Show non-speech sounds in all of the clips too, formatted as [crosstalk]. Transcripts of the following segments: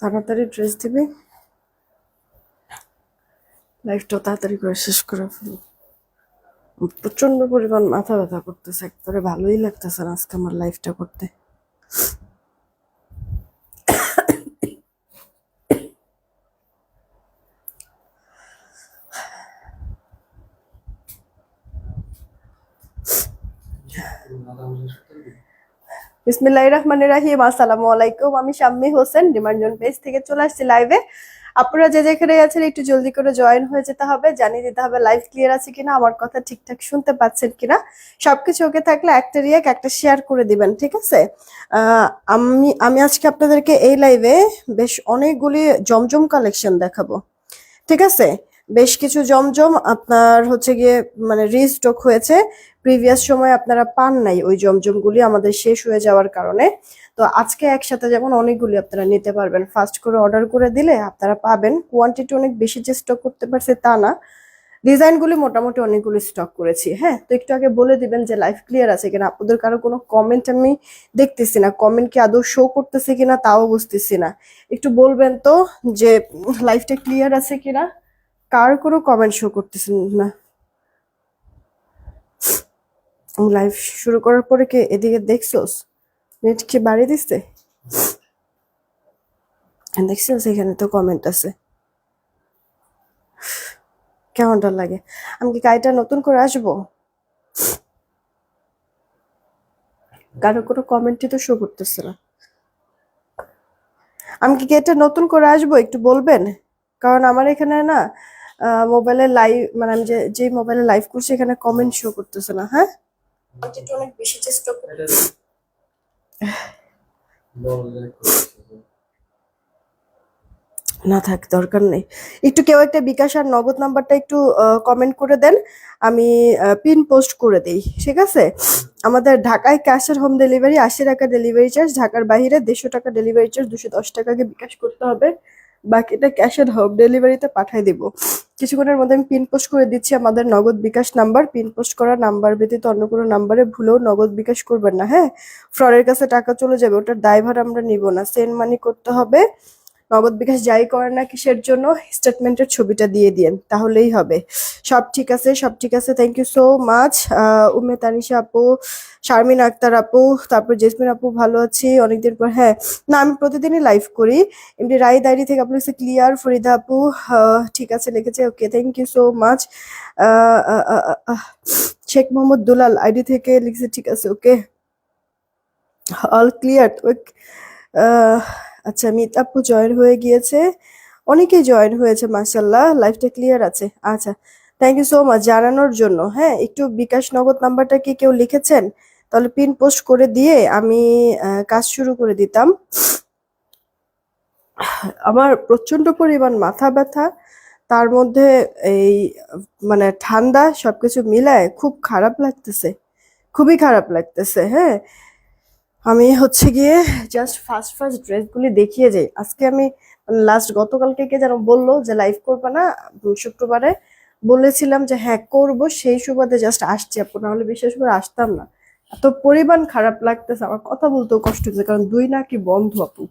তাড়াতাড়ি ড্রেস দিবে। লাইফটা তাড়াতাড়ি করে শেষ করে ফেলব। প্রচণ্ড পরিমাণ মাথা ব্যথা করতেছে, একবারে ভালোই লাগতেছে না আজকে আমার লাইফটা করতে। বিসমিল্লাহির রহমানির রহিম, আসসালামু আলাইকুম। আমি শাম্মী হোসেন, ডিমান্ডজন পেজ থেকে চলে আসছি লাইভে। আপনারা যে যেখানে আছেন, একটু জলদি করে জয়েন হয়ে যেতে হবে, জানিয়ে দিতে হবে লাইভ ক্লিয়ার আছে কিনা, আমার কথা ঠিকঠাক শুনতে পাচ্ছেন কিনা। সবকিছু ওকে থাকলে একটা রিয়াক একটা শেয়ার করে দিবেন, ঠিক আছে? আমি আমি আজকে আপনাদেরকে এই লাইভে বেশ অনেকগুলি জমজম কালেকশন দেখাবো, ঠিক আছে? বেশ কিছু জমজম, আপনার হচ্ছে গিয়ে মানে রিস্টক হয়েছে। প্রিভিয়াস সময় আপনারা পান নাই, ওই জমজমগুলি আমাদের শেষ হয়ে যাওয়ার কারণে। তো আজকে একসাথে যেমন অনেকগুলি আপনারা নিতে পারবেন। ফার্স্ট করে অর্ডার করে দিলে আপনারা পাবেন। কোয়ান্টিটি অনেক বেশি যে স্টক করতে পারছে তা না। ডিজাইনগুলি মোটামুটি অনেকগুলি স্টক করেছি হ্যাঁ? তো একটু আগে বলে দিবেন যে লাইফ ক্লিয়ার আছে কিনা? আপনাদের কারও কোনো কমেন্ট আমি দেখতেছি না। কমেন্ট কি আদৌ শো করতেছে কিনা তাও বুঝতেছি না। একটু বলবেন তো যে লাইফটা ক্লিয়ার আছে কিনা? কার কোনো কমেন্ট শো করতেছেন না? লাইভ শুরু করার পরে কি এদিকে দেখছোস? নেট কি বাড়ি দিচ্ছে দেখছোস? এখানে তো কমেন্ট আছে। কেমন কেমনটা লাগে? আমি কি গাড়িটা নতুন করে আসব? কারও কোনো কমেন্টই তো শো করতেছে না। আমি কি এটা নতুন করে আসব? একটু বলবেন? কারণ আমার এখানে না মোবাইলে লাইভ মানে আমি যে যে মোবাইলে লাইভ করছি, এখানে কমেন্ট শো করতেছে না হ্যাঁ? অনেক বেশি চেষ্টা না থাক দরকার নেই। একটু কেউ একটা বিকাশ আর নগদ নাম্বারটা একটু কমেন্ট করে দেন। আমি পিন পোস্ট করে দেই ঠিক আছে? আমাদের ঢাকায় ক্যাশের হোম ডেলিভারি আশি টাকা ডেলিভারি চার্জ ঢাকার বাইরে দেড়শো টাকা ডেলিভারি চার্জ দুশো দশ টাকাকে বিকাশ করতে হবে। বাকিটা ক্যাশ অ্যান্ড হোম ডেলিভারিতে পাঠিয়ে দিব। কিছুক্ষণের মধ্যে আমি পিন পোস্ট করে দিচ্ছি আমাদের Nagad bKash number pin post করা নাম্বার ব্যতীত অন্য কোনো নাম্বারে ভুলেও নগদ বিকাশ করবেন না হ্যাঁ? ফ্রডের কাছে টাকা চলে যাবে, ওটার দায়ভার আমরা নিব না। সেন্ড মানি করতে হবে। নগদ বিকাশ যাই করে না কিসের জন্য? স্টেটমেন্টের ছবিটা দিয়ে দিয়েন, তাহলেই হবে। সব ঠিক আছে, সব ঠিক আছে thank you so much Ume Tanisha আপু, শারমিন আক্তার আপু, তারপর জেসমিন আপু, ভালো আছি, অনেকদিন পর হ্যাঁ না, আমি প্রতিদিনই লাইভ করি। এমনি রাই ডায়েরি থেকে আপনি ক্লিয়ার ফরিদা আপু ঠিক আছে, লিখেছে okay thank you so much Sheikh Mohammad Dulal ID থেকে লিখেছে, ঠিক আছে ওকে অল ক্লিয়ার আচ্ছা মিত আপু জয়েন হয়ে গিয়েছে। অনেকেই জয়েন হয়েছে মাসাল্লাহ লাইফটা ক্লিয়ার আছে। আচ্ছা থ্যাংক ইউ সো মাচ জানানোর জন্য। হ্যাঁ একটু বিকাশ নগদ নাম্বারটা কি কেউ লিখেছেন? তাহলে পিন পোস্ট করে দিয়ে আমি কাজ শুরু করে দিতাম। আমার প্রচণ্ড পরিমাণ মাথা ব্যথা, তার মধ্যে এই মানে ঠান্ডা সবকিছু মিলায় খুব খারাপ লাগতেছে। খুবই খারাপ লাগতেছে হ্যাঁ। আমি হচ্ছে গিয়ে জাস্ট ফার্স্ট ফার্স্ট ড্রেসগুলি দেখিয়ে যাই। আজকে আমি লাস্ট গতকালকে কে যেন বলল যে লাইভ করবে না শুক্রবারে। বলেছিলাম যে হ্যাঁ করব, সেই সুবাদে জাস্ট আসছি আপু নাহলে বিশেষ করে আসতাম না। এত পরিমাণ খারাপ লাগতেছে, আমার কথা বলতেও কষ্ট হচ্ছে, কারণ দুই নাকি বন্ধ আপু।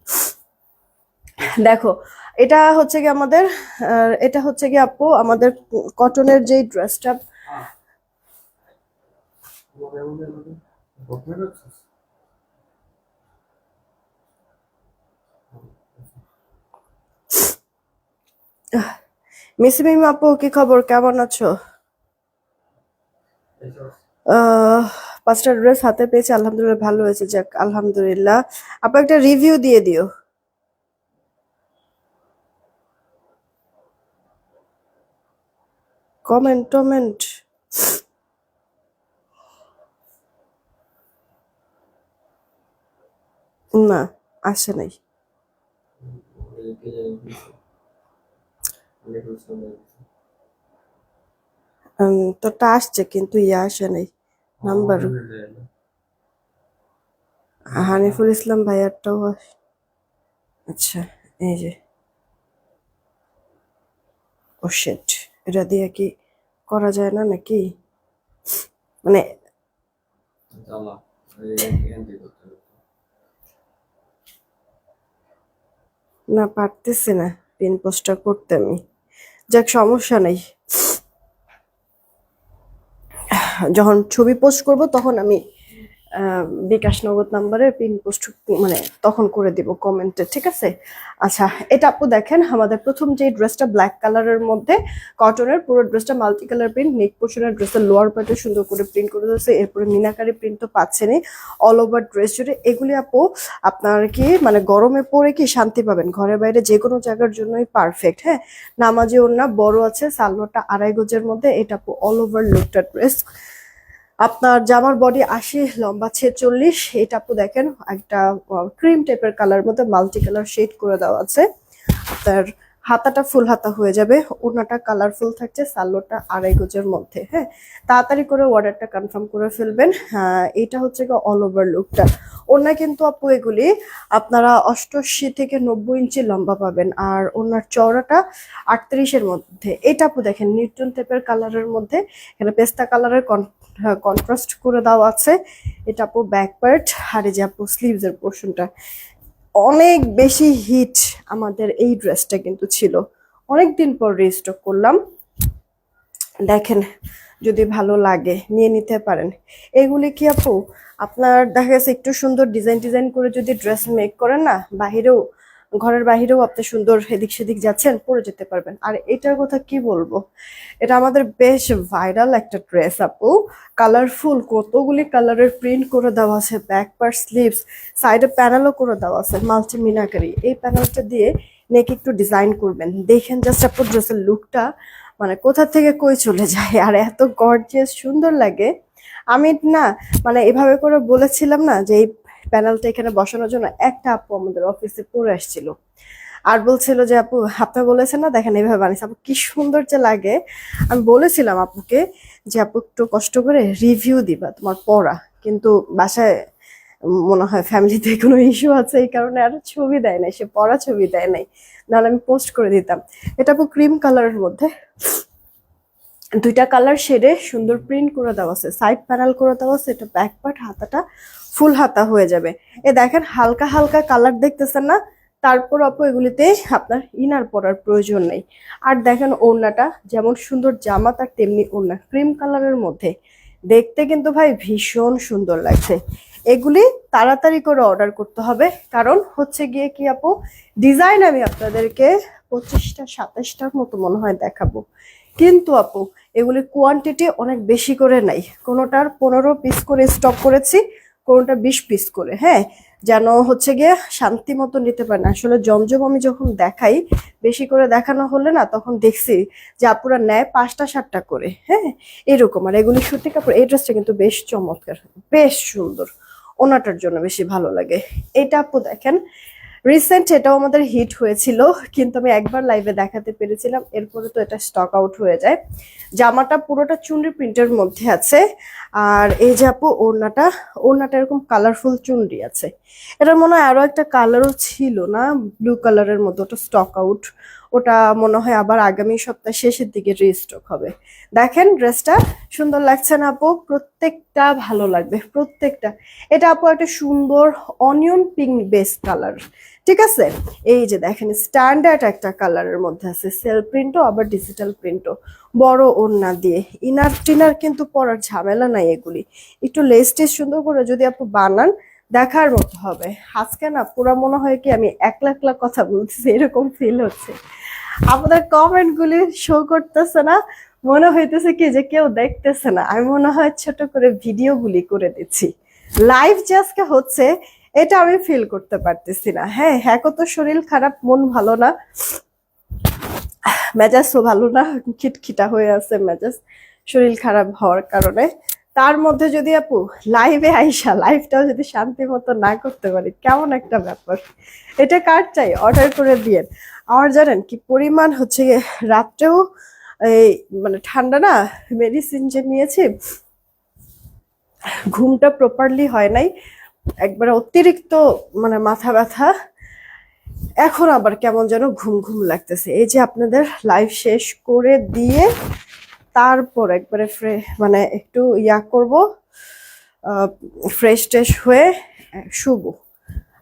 দেখো, এটা হচ্ছে কি আমাদের এটা হচ্ছে কি আপু, আমাদের কটনের যে ড্রেসটা মিসিমিম আপু, কি খবর? কেমন আছো? পাঁচটা ড্রেস হাতে পেয়েছি, আলহামদুলিল্লাহ ভালো হয়েছে। যাক, আলহামদুলিল্লাহ। আপু, একটা রিভিউ দিয়ে দিও। কমেন্ট টমেন্ট। না, আসে নাই। তোরটা আসছে কিন্তু ইয়ে আসে নাই নাম্বার। হানিফুল ইসলাম ভাইয়ারটাও আচ্ছা এই যে। ও শিট এটা দিয়ে কি করা যায় না নাকি? মানে না পারতেছি না পিন পোস্টটা করতে আমি। যাক সমস্যা নেই। যখন ছবি পোস্ট করব তখন আমি বিকাশ নগদ নাম্বারের পিন পোস্ট মানে তখন করে দিব কমেন্টে ঠিক আছে? আচ্ছা এটা আপু দেখেন, আমাদের প্রথম যে ড্রেসটা ব্ল্যাক কালারের মধ্যে কটনের পুরো ড্রেসটা মাল্টি কালার প্রিন্ট নেক পোর্শনের ড্রেসের লোয়ার পার্টে সুন্দর করে প্রিন্ট করে দিয়েছে, এরপরে মিনাকারি প্রিন্ট তো পাচ্ছেনই অল ওভার ড্রেস জুড়ে। এগুলি আপু, আপনার কি মানে গরমে পরে কি শান্তি পাবেন? ঘরে বাইরে যে কোনো জায়গার জন্যই পারফেক্ট হ্যাঁ? নামাজি ওড়না বড় আছে, সালোয়ারটা আড়াই গজের মধ্যে, এটা আপু অল ওভার লুকটা ড্রেস আপনার জামার বডি আশি, লম্বা ছেচল্লিশ এটা আপু দেখেন, একটা ক্রিম টাইপের কালার মধ্যে মাল্টি কালার শেড করে দেওয়া আছে। আপনার হাতাটা ফুল হাতা হয়ে যাবে, ওড়নাটা কালারফুল থাকছে, সালোটা আড়াই গজের মধ্যে হ্যাঁ? তাড়াতাড়ি করে অর্ডারটা কনফার্ম করে ফেলবেন। হ্যাঁ এটা হচ্ছে অল ওভার লুকটা ওড়না কিন্তু আপু এগুলি আপনারা অষ্টআশি থেকে নব্বই ইঞ্চি লম্বা পাবেন, আর ওনার চওড়াটা আটত্রিশের মধ্যে। এটা আপু দেখেন নিউটন টাইপের কালারের মধ্যে, এখানে পেস্তা কালারের কন্ট্রাস্ট করে দেওয়া আছে। এটা আপু ব্যাক পার্ট আর এই যে আপু স্লিভস এর পোর্শনটা অনেক বেশি হিট আমাদের এই ড্রেসটা কিন্তু ছিল। অনেক দিন পর রিস্টক করলাম। দেখেন, যদি ভালো লাগে, নিয়ে নিতে পারেন। এগুলি কি আপু? আপনার দেখা গেছে একটু সুন্দর ডিজাইন ডিজাইন করে যদি ড্রেস মেক করেন না, বাহিরেও ঘরের বাহিরেও আপনি সুন্দর এদিক সেদিক যাচ্ছেন, পরে যেতে পারবেন। আর এটার কথা কি বলব? এটা আমাদের বেশ ভাইরাল একটা ড্রেস আপু। কালারফুল কতগুলি কালারের প্রিন্ট করে দেওয়া আছে ব্যাক পার স্লিভস সাইডে প্যানেলও করে দেওয়া আছে মাল্টি মিনাকারি এই প্যানেলটা দিয়ে নেক একটু ডিজাইন করবেন। দেখেন জাস্ট আপু ড্রেসের লুকটা মানে কোথা থেকে কই চলে যায়, আর এত গর্জিয়াস সুন্দর লাগে। আমি না মানে এভাবে করে বলেছিলাম না যে এই প্যানেলটা এখানে বসানোর জন্য একটা আপু আমাদের অফিসে পরে আসছিল। আর বলছিল যে, আপু, আপনি বলেছেন না? দেখেন এইভাবে বানিয়েছে। আপু, কি সুন্দর যে লাগে। আমি বলেছিলাম আপুকে যে, আপু, একটু কষ্ট করে রিভিউ দিবা, তোমার পড়া। কিন্তু বাসায় মনে হয় ফ্যামিলিতে কোনো ইস্যু আছে, এই কারণে আর ছবি দেয় নাই, সে পড়া ছবি দেয় নাই। নাহলে আমি পোস্ট করে দিতাম। এটা আপু ক্রিম কালারের মধ্যে। দুইটা কালার শেডে সুন্দর প্রিন্ট করে দেওয়া আছে সাইড প্যানেল করে দেওয়া আছে, এটা ব্যাক পার্ট হাতাটা ফুল হাতা হয়ে যাবে। এ দেখেন, হালকা হালকা কালার দেখতেছেন না? তারপর আপু এগুলিতে আপনার ইনার পরার প্রয়োজন নেই। আর দেখেন ওড়নাটা, যেমন সুন্দর জামা, তার তেমনি ওড়না, ক্রিম কালারের মধ্যে। দেখতে কিন্তু ভাই ভীষণ সুন্দর লাগছে। এগুলি তাড়াতাড়ি করে অর্ডার করতে হবে, কারণ হচ্ছে গিয়ে কি আপু, ডিজাইন আমি আপনাদেরকে পঁচিশটা, সাতাশটার মতো মনে হয় দেখাবো। কিন্তু আপু, এগুলি কোয়ান্টিটি অনেক বেশি করে নাই। কোনোটার পনেরো পিস করে স্টক করেছি কোনোটা বিশ পিস করে হ্যাঁ? যেন হচ্ছে গিয়ে শান্তি মতো নিতে পারেন আসলে জমজম আমি যখন দেখাই, বেশি করে দেখানো হলে না তখন দেখছি যে আপুরা নেয় পাঁচটা, সাতটা করে হ্যাঁ? এরকম। আর এগুলি সত্যি কাপড় এই ড্রেসটা কিন্তু বেশ চমৎকার, বেশ সুন্দর। ওনাটার জন্য বেশি ভালো লাগে। এটা আপু দেখেন রিসেন্ট এটাও আমাদের হিট হয়েছিল, কিন্তু আমি একবার লাইভে দেখাতে পেরেছিলাম, এরপরে তো এটা স্টক আউট হয়ে যায়। জামাটা পুরোটা চুনরি প্রিন্টের মধ্যে আছে, আর এই যে আপু ওড়নাটা ওড়নাটা এরকম কালারফুল চুনরি আছে। এটার মনে হয় আরও একটা কালারও ছিল না ব্লু কালারের মধ্যে ওটা স্টক আউট ওটা মনে হয় আবার আগামী সপ্তাহ শেষের দিকে রিস্টক হবে। দেখেন ড্রেসটা সুন্দর লাগছে না আপু? প্রত্যেকটা ভালো লাগবে, প্রত্যেকটা। এটা আপু একটা সুন্দর অনিয়ন পিঙ্ক বেস কালার ঠিক আছে? এই যে দেখেন স্ট্যান্ডার্ড একটা কালারের মধ্যে আছে সেল প্রিন্টও আবার ডিজিটাল প্রিন্টও বড় ওড়না দিয়ে। ইনার টিনার কিন্তু পরার ঝামেলা নাই এগুলি। একটু লেস টেস সুন্দর করে যদি আপু বানান, দেখার মতো হবে। আজকে না পুরা মনে হয় কি আমি এক লাখ লাখ কথা বলতেছি, এরকম ফিল হচ্ছে। আপনাদের কমেন্টগুলি শো করতেছে না, মনে হইতেছে কি যে কেউ দেখতেছে না। আমি মনে হয় ছোট করে ভিডিওগুলি করে দিচ্ছি। লাইভ যে আজকে হচ্ছে এটা আমি ফিল করতে পারতেছি না। হ্যাঁ হ্যাঁ কত শরীর খারাপ, মন ভালো না। মেজাজও ভালো না, খিটখিটা হয়ে আছে মেজাজ। শরীর খারাপ হওয়ার কারণে। তার মধ্যে যদি আপু লাইভে আইসা লাইভটাও যদি শান্তি মতো না করতে পারি, কেমন একটা ব্যাপার? এটা কার চাই? অর্ডার করে দিয়েন। আমার জানেন কি, পরিমাণ হচ্ছে রাত্রেও এই মানে ঠান্ডা না মেডিসিন যে নিয়েছি, ঘুমটা প্রপারলি হয় নাই। একবারে অতিরিক্ত মানে মাথা ব্যথা। এখন আবার কেমন যেন ঘুম ঘুম লাগতেছে। এই যে আপনাদের লাইভ শেষ করে দিয়ে তারপর একবারে ফ্রে মানে একটু ইয়া করব ফ্রেশ ট্রেশ হয়ে শুবো।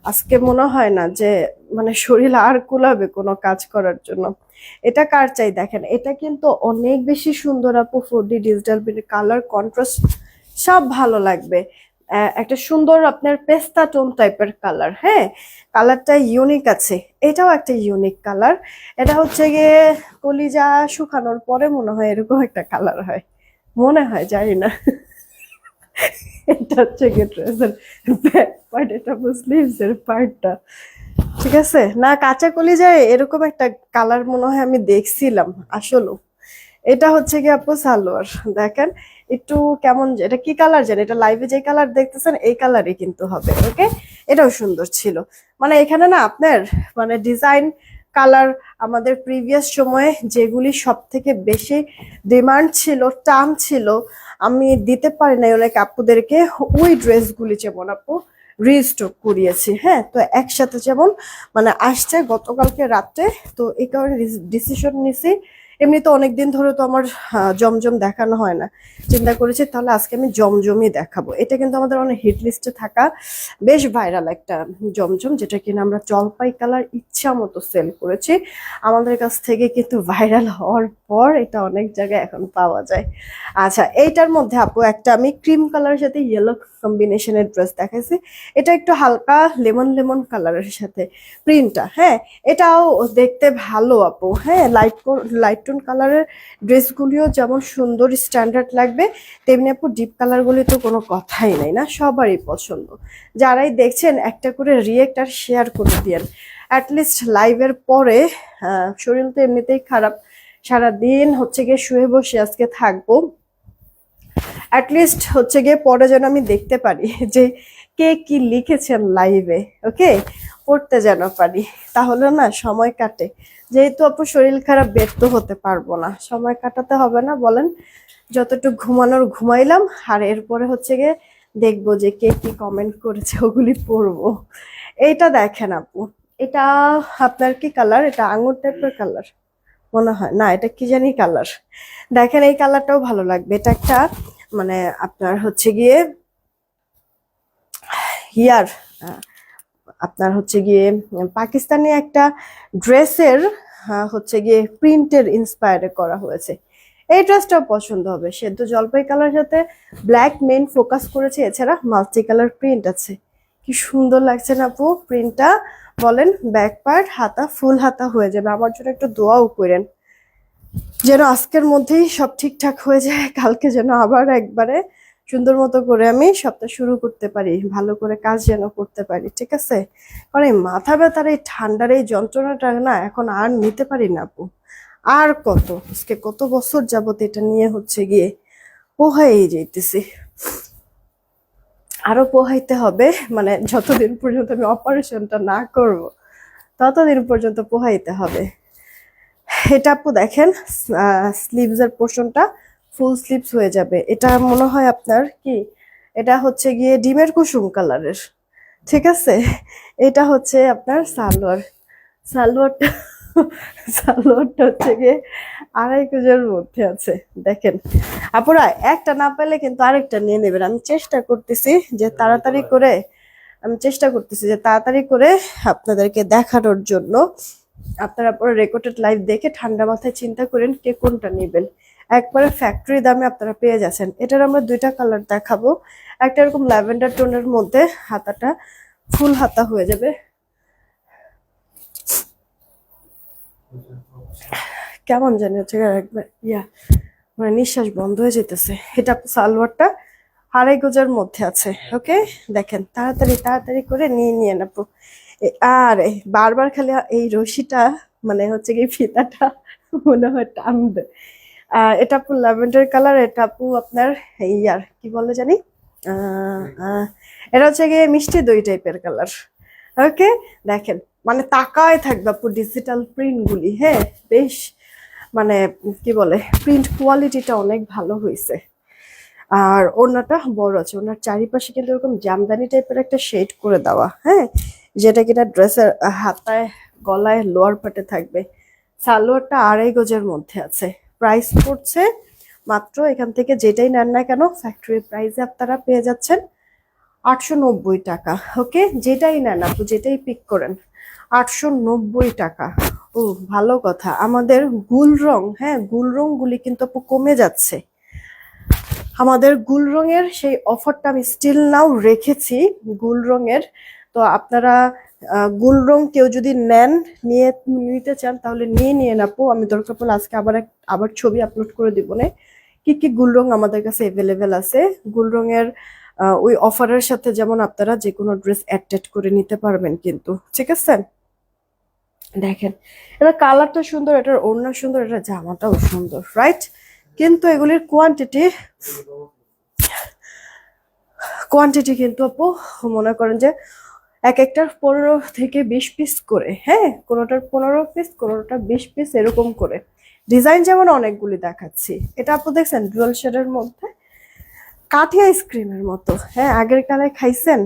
আজকে মনে হয় না যে মানে শরীর আর কুলাবে কোনো কাজ করার জন্য। এটা কার চাই দেখেন, এটা কিন্তু অনেক বেশি সুন্দর আপু four D digital colour contrast সব ভালো লাগবে। একটা সুন্দর আপনার পেস্তা টোন টাইপের কালার হ্যাঁ? কালারটা ইউনিক আছে। এটাও একটা ইউনিক কালার। এটা হচ্ছে গিয়ে কলিজা শুকানোর পরে মনে হয় এরকম একটা কালার হয়। মনে হয়, জানি না। এটা হচ্ছে গিয়ে ড্রেসের ব্যাক পার্ট এটা স্লিভস এর পার্টটা ঠিক আছে? না, কাঁচা কলিজায় এরকম একটা কালার মনে হয় আমি দেখছিলাম, আসলেও। এটা হচ্ছে গিয়ে আপু সালোয়ার, দেখেন। একটু কেমন এটা কি কালার জানেন এটা লাইভে যে কালার দেখতেছেন, এই কালারই কিন্তু হবে ওকে এটাও সুন্দর ছিল। মানে এখানে না আপনার মানে ডিজাইন কালার আমাদের প্রিভিয়াস সময়ে যেগুলি সব থেকে বেশি ডিমান্ড ছিল, টান ছিল, আমি দিতে পারি না অনেক আপুদেরকে, ওই ড্রেসগুলি যেমন আপু রিস্টক করিয়েছি হ্যাঁ? তো একসাথে যেমন মানে আসছে গতকালকে রাত্রে তো এই কারণে ডিসিশন নিছি এমনি তো অনেকদিন ধরে তো আমার জমজম দেখানো হয় না। চিন্তা করেছি তাহলে আজকে আমি জমজমই দেখাবো। এটা কিন্তু আমাদের অনেক হিট লিস্টে থাকা বেশ ভাইরাল একটা জমজম, যেটা কিনা আমরা জলপাই কালার ইচ্ছা মতো সেল করেছি। আমাদের কাছ থেকে কিন্তু ভাইরাল হওয়ার পর এটা অনেক জায়গায় এখন পাওয়া যায়। আচ্ছা এইটার মধ্যে আপু একটা আমি ক্রিম কালারের সাথে ইয়েলো কম্বিনেশনের ড্রেস দেখাইছি। এটা একটু হালকা লেমন লেমন কালারের সাথে প্রিন্টটা হ্যাঁ? এটাও দেখতে ভালো আপু হ্যাঁ? লাইট লাইট টোন কালারের ড্রেসগুলিও যেমন সুন্দর, স্ট্যান্ডার্ড লাগবে, তেমনি আপু ডিপ কালারগুলি তো কোনো কথাই নেই না, সবারই পছন্দ। যারাই দেখছেন একটা করে রিয়েক্ট আর শেয়ার করে দিয়েন। অ্যাটলিস্ট লাইভের পরে শরীর তো এমনিতেই খারাপ। সারাদিন হচ্ছে গিয়ে শুয়ে বসে আজকে থাকব। অ্যাটলিস্ট হচ্ছে গিয়ে পরে যেন আমি দেখতে পারি [laughs] যে কে কি লিখেছেন লাইভে ওকে পড়তে যেন পারি। তাহলে না সময় কাটে। যেহেতু আপু শরীর খারাপ, ব্যর্থ হতে পারব না। সময় কাটাতে হবে না, বলেন। যতটুকু ঘুমানোর ঘুমাইলাম, আর এরপরে হচ্ছে গিয়ে দেখব যে কে কি কমেন্ট করেছে, ওগুলি পড়ব। এইটা দেখেন আপু। এটা আপনার কি কালার এটা আঙুর টাইপের কালার মনে হয়। না, এটা কি জানি কালার দেখেন, এই কালারটাও ভালো লাগবে। এটা একটা মানে আপনার হচ্ছে গিয়ে হিয়ার আপনার হচ্ছে গিয়ে পাকিস্তানি একটা ড্রেসের হচ্ছে গিয়ে প্রিন্টের ইন্সপায়ারে করা হয়েছে। এই ড্রেসটাও পছন্দ হবে। সেদ্ধ জলপাই কালার সাথে ব্ল্যাক মেন ফোকাস করেছে। এছাড়া মাল্টি কালার প্রিন্ট আছে। কি সুন্দর লাগছে না আপু? প্রিন্টটা বলেন ব্যাক পার্ট হাতা ফুল হাতা হয়ে যাবে। আমার জন্য একটু দোয়াও করেন। যেন আজকের মধ্যেই সব ঠিকঠাক হয়ে যায়, কালকে যেন আবার একবারে সুন্দর মতো করে আমি সপ্তাহ শুরু করতে পারি, ভালো করে কাজ যেন করতে পারি, ঠিক আছে? কারণ এই মাথা ব্যথার এই ঠান্ডার এই যন্ত্রণাটা না এখন আর নিতে পারি না আপু। আর কত? আজকে কত বছর যাবত এটা নিয়ে হচ্ছে গিয়ে পোহাই যাইতেছি। আরও পোহাইতে হবে মানে যতদিন পর্যন্ত আমি অপারেশনটা না করব, ততদিন পর্যন্ত পোহাইতে হবে। এটা আপু দেখেন স্লিভস এর পোর্শনটা ফুল স্লিপস হয়ে যাবে। এটা মনে হয় আপনার কি? এটা হচ্ছে গিয়ে ডিমের কুসুম কালারের ঠিক আছে? এটা হচ্ছে আপনার সালোয়ার। সালোয়ারটা সালোয়ারটা হচ্ছে গিয়ে আড়াই কেজির মধ্যে আছে। দেখেন, আপুরা, একটা না পেলে কিন্তু আরেকটা নিয়ে নেবেন। আমি চেষ্টা করতেছি যে তাড়াতাড়ি করে, আমি চেষ্টা করতেছি যে তাড়াতাড়ি করে আপনাদেরকে দেখানোর জন্য। আপনারা পরে রেকর্ডেড লাইভ দেখে ঠান্ডা মাথায় চিন্তা করেন কে কোনটা নেবেন। একবারে ফ্যাক্টরি দামে আপনারা পেয়ে যাচ্ছেন। এটার আমরা দুইটা কালার দেখাবো। একটা এরকম ল্যাভেন্ডার টোনের মধ্যে হাতাটা ফুল হাতা হয়ে যাবে। কেমন জানি হচ্ছে একবার, ইয়া মানে নিঃশ্বাস বন্ধ হয়ে যেতেছে এটা সালোয়ারটা আড়াই গজার মধ্যে আছে ওকে দেখেন, তাড়াতাড়ি তাড়াতাড়ি করে নিয়ে নিয়ে নেব আর বারবার খালি এই রশিটা মানে হচ্ছে কি ফিতাটা মনে হয় টানবে। এটা আপু ল্যাভেন্ডার কালার, এটা আপু আপনার ইয়ার কি বলে জানি? এটা হচ্ছে গিয়ে মিষ্টি দই টাইপের কালার। ওকে দেখেন মানে তাকায় থাকবে আপু ডিজিটাল প্রিন্ট গুলি হ্যাঁ? বেশ মানে কি বলে প্রিন্ট কোয়ালিটিটা অনেক ভালো হয়েছে আর ওড়নাটা বড় আছে ওনার চারিপাশে কিন্তু এরকম জামদানি টাইপের একটা শেড করে দেওয়া হ্যাঁ? যেটা কিনা ড্রেসের হাতায়, গলায় লোয়ার পাটে থাকবে। সালোয়ারটা আড়াই গজের মধ্যে আছে। প্রাইস পড়ছে। মাত্র এখান থেকে যেটাই নেন না কেন ফ্যাক্টরি প্রাইসে আপনারা পেয়ে যাচ্ছেন আটশো নব্বই টাকা ওকে যেটাই নেন আপু যেটাই পিক করেন, আটশো নব্বই টাকা। ও ভালো কথা। আমাদের গুল রং হ্যাঁ গুল রংগুলি কিন্তু আপু কমে যাচ্ছে। আমাদের গুল রঙের সেই অফারটা আমি স্টিল নাও রেখেছি, গুল রঙের। তো আপনারা গুল রং কেউ যদি নেন, নিয়ে নিতে চান, তাহলে নিয়ে নিয়ে আপু। আমি দরকার পড়লে আজকে আবার আবার ছবি আপলোড করে দিব না। কি কি গুল রং আমাদের কাছে অ্যাভেলেবেল আছে? গুল রঙের ওই অফারের সাথে যেমন আপনারা যে কোনো ড্রেস অ্যাটাচ করে নিতে পারবেন কিন্তু। ঠিক আছে? দেখেন এটা কালারটা সুন্দর, এটার ওড়না সুন্দর এটা জামাটাও সুন্দর রাইট কিন্তু এগুলির কোয়ান্টিটি কোয়ান্টিটি কিন্তু আপু, মনে করেন যে এক একটার পনেরো থেকে বিশ পিস করে হ্যাঁ? কোনোটার পনেরো পিস কোনোটা বিশ পিস এরকম করে। ডিজাইন যেমন অনেকগুলি দেখাচ্ছি। এটা আপু দেখছেন ডুয়াল শেডের মধ্যে। কাঠি আইসক্রিমের মতো হ্যাঁ? আগের কালে খাইছেন?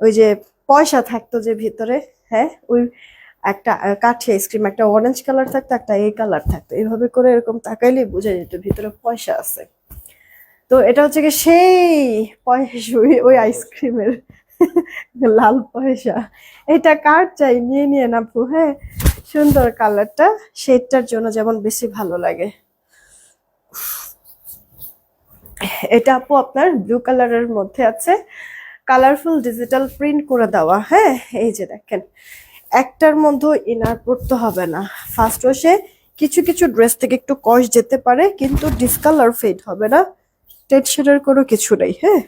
ওই যে পয়সা থাকতো যে ভিতরে হ্যাঁ? ওই একটা কাঠি আইসক্রিম একটা অরেঞ্জ কালার থাকতো, একটা এই কালার থাকতো। এইভাবে করে এরকম তাকাইলেই বোঝা যেত ভিতরে পয়সা আছে। তো এটা হচ্ছে কি সেই পয়সা ওই আইসক্রিমের [laughs] লাল পয়সা। এটা কার চাই? নিয়ে নিয়ে না আপু হ্যাঁ? সুন্দর কালারটা। শেডটার জন্য যেমন বেশি ভালো লাগে। এটা আপু আপনার ব্লু কালারের মধ্যে আছে। কালারফুল ডিজিটাল প্রিন্ট করে দেওয়া হ্যাঁ? এই যে দেখেন। একটার মধ্যে ইনার পড়তে হবে না। ফার্স্ট ওয়াশে কিছু কিছু ড্রেস থেকে একটু কষ যেতে পারে, কিন্তু ডিসকালার ফেড হবে না। টেনশনের কোনো কিছু নেই হ্যাঁ?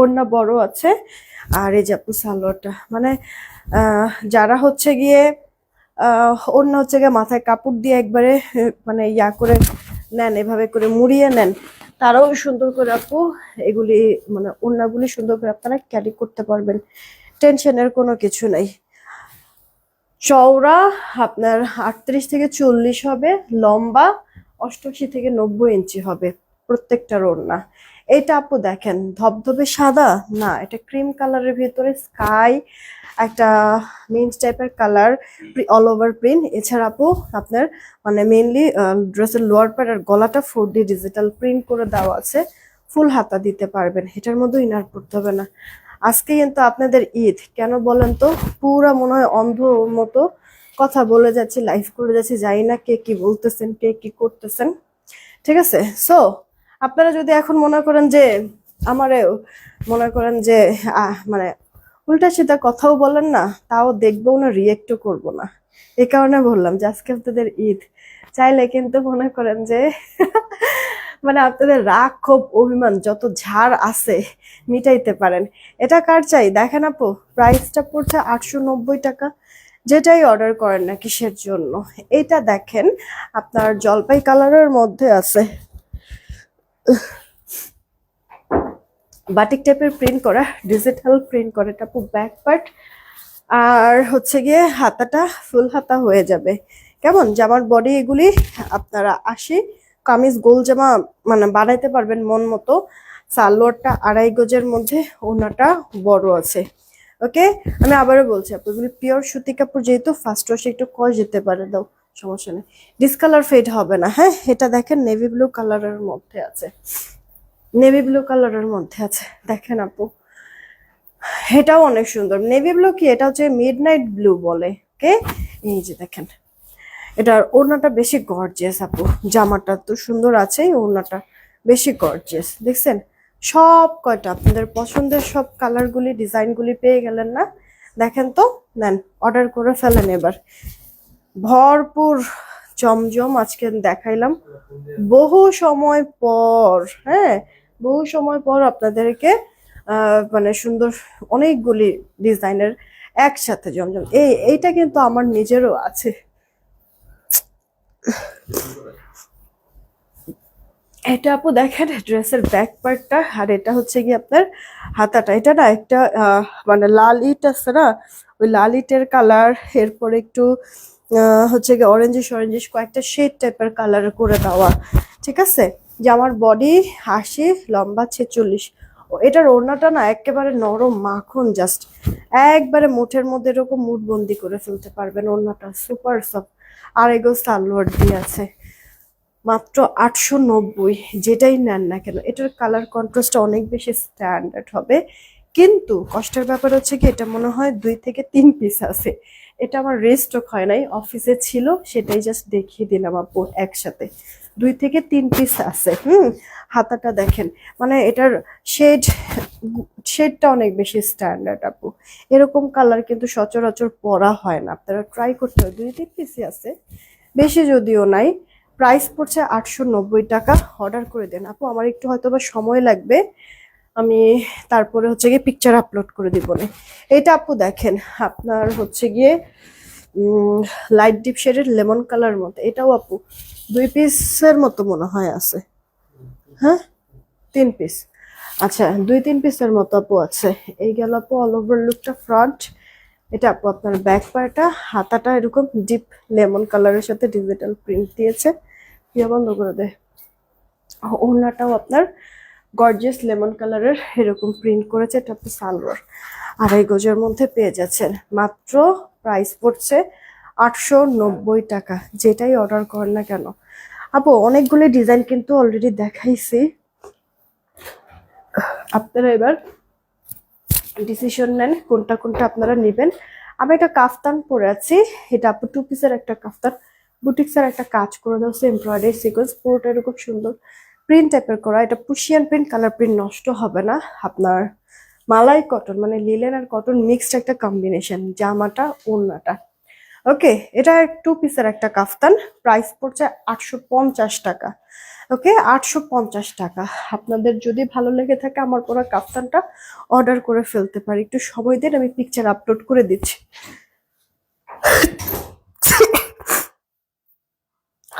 ওড়না বড় আছে। আর এই যে আপু সালোয়ারটা মানে যারা হচ্ছে গিয়ে ওড়না হচ্ছে গিয়ে মাথায় কাপড় দিয়ে একবারে মানে ইয়া করে নেন, এভাবে করে মুড়িয়ে নেন, তারাও সুন্দর করে আপু এগুলি মানে ওড়নাগুলি সুন্দর করে আপনারা ক্যারি করতে পারবেন। টেনশনের কোনো কিছু নেই। চওড়া আপনার আটত্রিশ থেকে চল্লিশ হবে, লম্বা অষ্টআশি থেকে নব্বই ইঞ্চি হবে প্রত্যেকটার ওড়না। এটা আপু দেখেন, ধবধবে সাদা? না, এটা ক্রিম কালারের ভিতরে স্কাই একটা মিন্স টাইপের কালার অল ওভার প্রিন্ট এছাড়া আপু, আপনার মানে মেইনলি ড্রেসের লোয়ার প্যাড আর গলাটা ফোর ডি ডিজিটাল প্রিন্ট করে দেওয়া আছে। ফুল হাতা দিতে পারবেন, এটার মধ্যে ইনার পড়তে হবে না। আজকে কিন্তু আপনাদের ঈদ, কেন বলেন তো? পুরা মনে হয় অন্ধ মতো কথা বলে যাচ্ছি লাইভ করে যাচ্ছি, জানি না কে কি বলতেছেন, কে কি করতেছেন। ঠিক আছে? সো আপনারা যদি এখন মনে করেন যে আমারে মনে করেন যে মানে উল্টা সিধা কথাও বলেন না, তাও দেখব না রিয়েক্টও করব না। এ কারণে বললাম যে, আজকে আপনাদের ঈদ। চাইলে কিন্তু মনে করেন যে [laughs] মানে আপনাদের রাগ ক্ষোভ, অভিমান যত ঝাড় আছে, মিটাইতে পারেন। এটা কার চাই? দেখেন আপু প্রাইসটা পড়ছে আটশো নব্বই টাকা। যেটাই অর্ডার করেন না কিসের জন্য? এটা দেখেন, আপনার জলপাই কালারের মধ্যে আছে। বাটিক টাইপের প্রিন্ট করা ডিজিটাল প্রিন্ট করা, এটা আপু ব্যাক পার্ট আর হচ্ছে গিয়ে হাতাটা ফুল হাতা হয়ে যাবে। কেমন? জামার বডি এগুলি আপনারা আশি কামিজ গোল জামা মানে বানাইতে পারবেন মন মতো। সালোয়ারটা আড়াই গজের মধ্যে ওনাটা বড় আছে। ওকে আমি আবারও বলছি আপু এগুলি পিওর সুতি কাপড় যেহেতু ফার্স্ট ওয়াশে একটু কষ যেতে পারে দাও। সমস্যা নেই। ডিসকালার ফেড হবে না হ্যাঁ? এটা দেখেন নেভি ব্লু কালারের মধ্যে আছে। নেভি ব্লু কালারের মধ্যে আছে। দেখেন আপু। এটাও অনেক সুন্দর। নেভি ব্লু কি? এটা হচ্ছে মিড নাইট ব্লু বলে কে এই যে দেখেন। এটার ওড়নাটা বেশি গর্জিয়াস আপু। জামাটা তো সুন্দর আছে ওড়নাটা বেশি গর্জিয়াস দেখছেন? সব কয়টা আপনাদের পছন্দের সব কালারগুলি ডিজাইনগুলি পেয়ে গেলেন না? দেখেন তো? নেন অর্ডার করে ফেলেন এবার। ভরপুর জমজম আজকে দেখাইলাম। বহু সময় পর হ্যাঁ বহু সময় পর আপনাদেরকে মানে সুন্দর অনেকগুলি ডিজাইনের একসাথে জমজম। এই, এইটা কিন্তু আমার নিজেরও আছে। এটা আপু দেখেন, ড্রেসের ব্যাক পার্টটা আর এটা হচ্ছে কি আপনার হাতাটা। এটা না একটা মানে লাল ইট আছে না? ওই লাল ইটের কালার এরপর একটু হচ্ছে কি অরেঞ্জিশ অরেঞ্জিশ কয়েকটা শেড টাইপের কালার করে দেওয়া, ঠিক আছে? যে আমার বডি হাসি লম্বা ছেচল্লিশ। এটার ওড়নাটা না একেবারে নরম মাখন জাস্ট একবারে মুঠের মধ্যে এরকম মুঠ বন্দি করে ফেলতে পারবেন ওড়নাটা সুপার সফট আর এগো সালোয়ার দিয়ে আছে। মাত্র আটশো নব্বই, যেটাই নেন না কেন। এটার কালার কন্ট্রাস্টটা অনেক বেশি স্ট্যান্ডার্ড হবে। কিন্তু কষ্টের ব্যাপার হচ্ছে কি, এটা মনে হয় দুই থেকে তিন পিস আছে। এটা আমার রেস্টক হয় নাই অফিসে ছিল, সেটাই জাস্ট দেখিয়ে দিলাম আপু একসাথে। দুই থেকে তিন পিস আছে, হুম, হাতাটা দেখেন। মানে এটার শেড শেডটা অনেক বেশি স্ট্যান্ডার্ড আপু। এরকম কালার কিন্তু সচরাচর পরা হয় না, আপনারা ট্রাই করতে হবে। দুই, তিন পিসই আছে, বেশি যদিও নাই। প্রাইস পড়ছে আটশো নব্বই টাকা অর্ডার করে দেন। আপু, আমার একটু হয়তো বা সময় লাগবে। আমি তারপরে হচ্ছে গিয়ে পিকচার আপলোড করে দিব না। এইটা আপু দেখেন, আপনার হচ্ছে গিয়ে লাইট ডিপ শেডের লেমন কালার মতো। এটাও আপু দুই পিসের মতো মনে হয় আছে। হ্যাঁ? তিন পিস আচ্ছা দুই তিন পিসের মতো আপু আছে। এই গেল আপু অল ওভার লুকটা ফ্রন্ট এটা আপু আপনার ব্যাক পার্টটা হাতাটা এরকম ডিপ লেমন কালারের সাথে ডিজিটাল প্রিন্ট দিয়েছে। বন্ধ করে দে। ওড়নাটাও আপনার গর্জিয়াস লেমন কালারের এরকম প্রিন্ট করেছে, এটা আপনি সালোয়ার। আড়াই গজের মধ্যে পেয়ে যাচ্ছেন। মাত্র প্রাইস পড়ছে আটশো নব্বই টাকা। যেটাই অর্ডার করেন না কেন। আপু, অনেকগুলি ডিজাইন কিন্তু অলরেডি দেখাইছি। আপনারা এবার ডিসিশন নেন কোনটা কোনটা আপনারা নেবেন। আমি একটা কাফতান পরে আছি। এটা আপু টু পিসের একটা কাফতান। বুটিক্সের একটা কাজ করে দেওয়া এমব্রয়ডারি সিকোয়েন্স পুরোটা এরকম সুন্দর। প্রিন্ট টাইপের করা, এটা পুশিয়ান প্রিন্ট কালার প্রিন্ট নষ্ট হবে না। আপনার মালাই কটন মানে লিলেন আর কটন মিক্সড একটা কম্বিনেশন জামাটা, ওড়নাটা। ওকে এটা টু পিসের একটা কাফতান প্রাইস পড়ছে আটশো পঞ্চাশ টাকা। ওকে আটশো পঞ্চাশ টাকা। আপনাদের যদি ভালো লেগে থাকে আমার পুরো কাফতানটা অর্ডার করে ফেলতে পারি। একটু সময় দিন, আমি পিকচার আপলোড করে দিচ্ছি।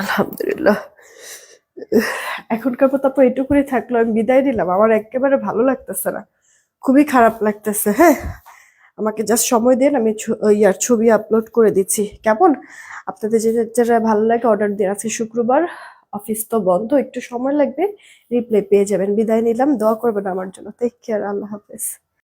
আলহামদুলিল্লাহ। এখনকার মতো আপু এটুকুনি থাকল, আমি বিদায় দিলাম আমার একেবারে ভালো লাগতেছে না। খুবই খারাপ লাগতেছে হ্যাঁ? আমাকে জাস্ট সময় দিন, আমি ইয়ার ছবি আপলোড করে দিচ্ছি। কেমন? আপনাদের যে যেটা ভালো লাগে অর্ডার দিয়ে আছে শুক্রবার অফিস তো বন্ধ, একটু সময় লাগবে রিপ্লাই পেয়ে যাবেন। বিদায় নিলাম, দোয়া করবেন আমার জন্য। টেক কেয়ার আল্লাহ হাফেজ।